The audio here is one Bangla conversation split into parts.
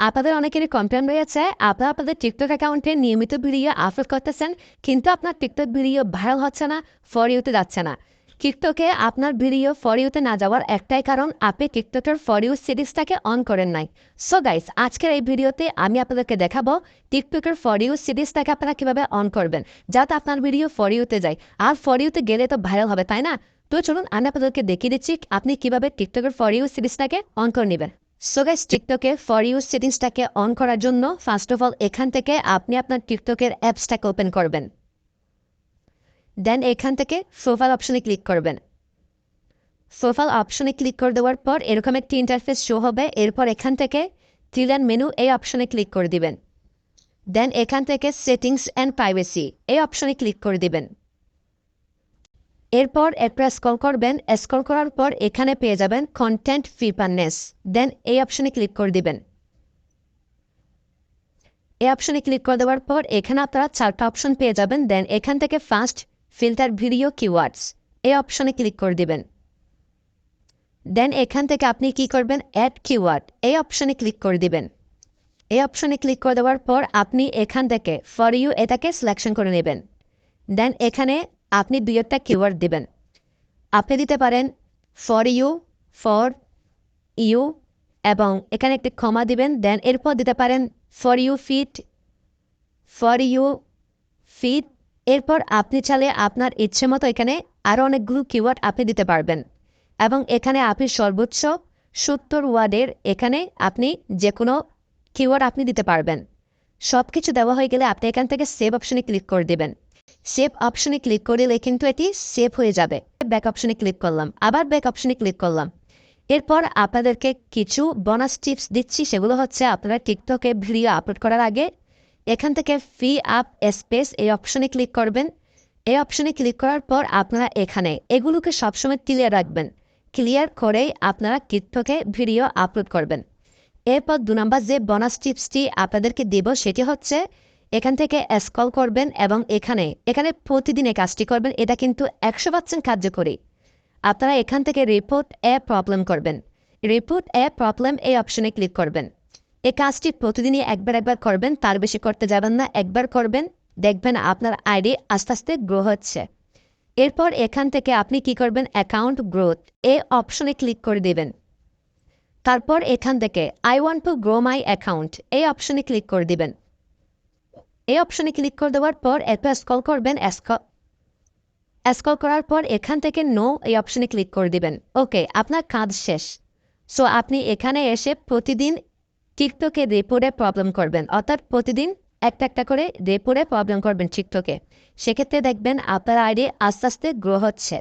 আপনাদের অনেকেরই কমপ্লেন রয়েছে। আপনারা আপনাদের টিকটক অ্যাকাউন্টে নিয়মিত ভিডিও আপলোড করতেছেন, কিন্তু আপনার টিকটক ভিডিও ভাইরাল হচ্ছে না ফর ইউতে যাচ্ছে না। টিকটকে আপনার ভিডিও ফর ইউতে না যাওয়ার একটাই কারণ, আপনি টিকটকের ফর ইউ সিরিজটাকে অন করেন নাই। সো গাইস আজকের এই ভিডিওতে আমি আপনাদেরকে দেখাবো টিকটকের ফর ইউ সিরিজটাকে আপনারা কীভাবে অন করবেন, যাতে আপনার ভিডিও ফর ইউতে যায়। আর ফর ইউতে গেলে তো ভাইরাল হবে, তাই না? তো চলুন, আমি আপনাদেরকে দেখিয়ে দিচ্ছি আপনি কীভাবে টিকটকের ফর ইউ সিরিজটাকে অন করে নেবেন। সো গাইস টিকটকে ফর ইউ সেটিংসটাকে অন করার জন্য ফার্স্ট অফ অল এখান থেকে আপনি আপনার টিকটকের অ্যাপসটাকে ওপেন করবেন। দেন এখান থেকে প্রোফাইল অপশনে ক্লিক করবেন। প্রোফাইল অপশনে ক্লিক করে দেওয়ার পর এরকম একটি ইন্টারফেস শো হবে, এরপর এখান থেকে থ্রিলান মেনু এই অপশনে ক্লিক করে দিবেন। দেন এখান থেকে সেটিংস অ্যান্ড প্রাইভেসি এই অপশনে ক্লিক করে দিবেন। এরপর একটা স্কল করবেন স্কল করার পর এখানে পেয়ে যাবেন কন্টেন্ট ফিপারনেস দেন এই অপশনে ক্লিক করে দিবেন। এই অপশনে ক্লিক করে দেওয়ার পর এখানে আপনারা চারটা অপশন পেয়ে যাবেন দেন এখান থেকে ফার্স্ট ফিল্টার ভিডিও কিওয়ার্ডস এই অপশনে ক্লিক করে দিবেন। দেন এখান থেকে আপনি কি করবেন অ্যাড কিওয়ার্ড এই অপশনে ক্লিক করে দিবেন। এই অপশনে ক্লিক করে দেওয়ার পর আপনি এখান থেকে ফর ইউ এটাকে সিলেকশন করে নেবেন। দেন এখানে আপনি দুই একটা কিওয়ার্ড দেবেন। আপনি দিতে পারেন ফর ইউ ফর ইউ এবং এখানে একটি ক্ষমা দিবেন দেন এরপর দিতে পারেন for you fit for you fit এরপর আপনি চালে আপনার ইচ্ছে মতো এখানে আরও অনেকগুলো কিওয়ার্ড আপনি দিতে পারবেন। এবং এখানে আপনি সর্বোচ্চ সত্তর ওয়ার্ডের এখানে আপনি যে কোনো কিওয়ার্ড আপনি দিতে পারবেন। সব কিছু দেওয়া হয়ে গেলে আপনি এখান থেকে সেভ অপশনে ক্লিক করে দেবেন। সেভ অপশনে ক্লিক করলে কিন্তু এটি সেভ হয়ে যাবে। ব্যাক অপশনে ক্লিক করলাম। আবার ব্যাক অপশনে ক্লিক করলাম। এরপর আপনাদেরকে কিছু বোনাস টিপস দিচ্ছি, সেগুলো হচ্ছে আপনারা টিকটকে ভিডিও আপলোড করার আগে এখান থেকে ফি আপ স্পেস এই অপশনে ক্লিক করবেন। এই অপশনে ক্লিক করার পর আপনারা এখানে এগুলোকে সবসময় ক্লিয়ার রাখবেন। ক্লিয়ার করেই আপনারা টিকটকে ভিডিও আপলোড করবেন। এরপর দু নম্বর যে বোনাস টিপসটি আপনাদেরকে দেব, সেটি হচ্ছে এখান থেকে স্কল করবেন এবং এখানে এখানে প্রতিদিন এই কাজটি করবেন। এটা কিন্তু একশো পার্সেন্ট কার্যকরী। আপনারা এখান থেকে রিপোর্ট এ প্রবলেম করবেন। রিপোর্ট এ প্রবলেম এই অপশনে ক্লিক করবেন। এই কাজটি প্রতিদিনই একবার একবার করবেন, তার বেশি করতে যাবেন না। একবার করবেন, দেখবেন আপনার আইডি আস্তে আস্তে গ্রো হচ্ছে। এরপর এখান থেকে আপনি কি করবেন? অ্যাকাউন্ট গ্রোথ এ অপশনে ক্লিক করে দেবেন। তারপর এখান থেকে I want to grow my account এই অপশনে ক্লিক করে দিবেন। এই অপশনে ক্লিক করে দেওয়ার পর এরপর স্কল করবেন স্কল করার পর এখান থেকে নো এই অপশনে ক্লিক করে দিবেন। ওকে আপনার কাজ শেষ। সো আপনি এখানে এসে প্রতিদিন টিকটকে রেপোরে প্রবলেম করবেন। অর্থাৎ প্রতিদিন একটা একটা করে রেপোরে প্রবলেম করবেন টিকটকে সেক্ষেত্রে দেখবেন আপনার আইডি আস্তে আস্তে গ্রো হচ্ছে।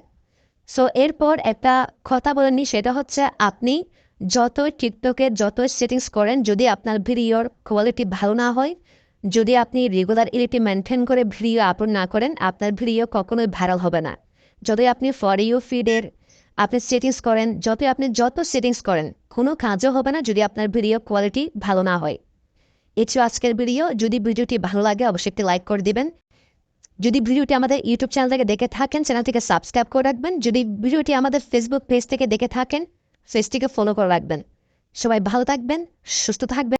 সো এরপর একটা কথা বলেননি সেটা হচ্ছে আপনি যত টিকটকে যত সেটিংস করেন, যদি আপনার ভিডিওর কোয়ালিটি ভালো না হয় যদি আপনি রেগুলার ইলিটি মেনটেন করে ভিডিও আপলোড না করেন, আপনার ভিডিও কখনোই ভাইরাল হবে না। যদি আপনি ফর ইউ ফিডের আপনি সেটিংস করেন যতই আপনি যত সেটিংস করেন, কোনো কাজও হবে না যদি আপনার ভিডিও কোয়ালিটি ভালো না হয়। এছাড়া আজকের ভিডিও যদি ভিডিওটি ভালো লাগে, অবশ্যই একটি লাইক করে দিবেন। যদি ভিডিওটি আমাদের ইউটিউব চ্যানেল থেকে দেখে থাকেন চ্যানেল থেকে সাবস্ক্রাইব করে রাখবেন। যদি ভিডিওটি আমাদের ফেসবুক পেজ থেকে দেখে থাকেন পেজটিকে ফলো করে রাখবেন। সবাই ভালো থাকবেন, সুস্থ থাকবেন।